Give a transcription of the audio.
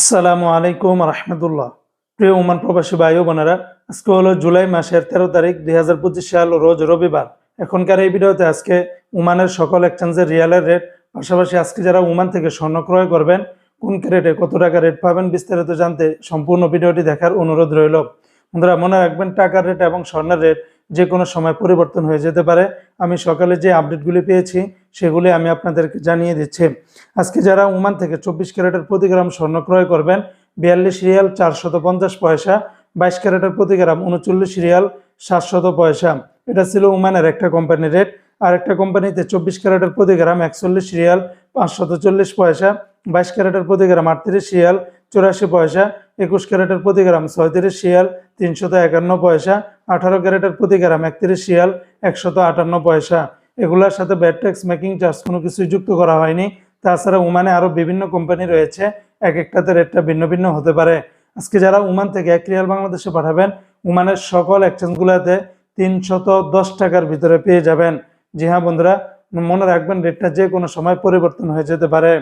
আসসালামু আলাইকুম রহমতুল্লাহ। প্রিয় ওমান প্রবাসী ভাই বোনেরা, আজকে হলো জুলাই মাসের তেরো তারিখ দুই হাজার পঁচিশ সাল, রোজ রবিবার। এখনকার এই ভিডিওতে আজকে ওমানের সকল এক্সচেঞ্জের রিয়ালের রেট পাশাপাশি আজকে যারা ওমান থেকে স্বর্ণ ক্রয় করবেন, কোন রেটে কত টাকা রেট পাবেন বিস্তারিত জানতে সম্পূর্ণ ভিডিওটি দেখার অনুরোধ রইল। বন্ধুরা, মনে রাখবেন টাকার রেট এবং স্বর্ণের রেট যে কোনো সময় পরিবর্তন হয়ে যেতে পারে। আমি সকালে যে আপডেটগুলি পেয়েছি, সেগুলি আমি আপনাদেরকে জানিয়ে দিচ্ছি। আজকে যারা ওমান থেকে চব্বিশ ক্যারেটের প্রতি গ্রাম স্বর্ণ ক্রয় করবেন, বিয়াল্লিশ রিয়াল চারশত পঞ্চাশ পয়সা, বাইশ ক্যারেটের প্রতি গ্রাম উনচল্লিশ রিয়াল সাতশত পয়সা। এটা ছিল ওমানের একটা কোম্পানির রেট। আর একটা কোম্পানিতে চব্বিশ ক্যারেটের প্রতি গ্রাম একচল্লিশ রিয়াল পাঁচশত চল্লিশ পয়সা, বাইশ ক্যারেটের প্রতি গ্রাম আটত্রিশ রিয়াল চুরাশি পয়সা, একুশ ক্যারেটের প্রতি গ্রাম ছয়ত্রিশ রিয়াল তিনশত একান্ন পয়সা আঠারো ক্যারেটের প্রতি গ্রাম, একত্রিশ রিয়াল একশত আটান্ন পয়সা। এগুলোর সাথে ব্যাড ট্যাক্স মেকিং চার্জ কোনো কিছুই যুক্ত করা হয়নি। তাছাড়া ওমানে আরও বিভিন্ন কোম্পানি রয়েছে। এক একটাতে রেটটা ভিন্ন ভিন্ন হতে পারে। আজকে যারা ওমান থেকে এক রিয়াল বাংলাদেশে পাঠাবেন, ওমানের সকল এক্সচেঞ্জগুলোতে তিনশত দশ টাকার ভিতরে পেয়ে যাবেন। জি হ্যাঁ বন্ধুরা, মনে রাখবেন রেটটা যে কোনো সময় পরিবর্তন হয়ে যেতে পারে।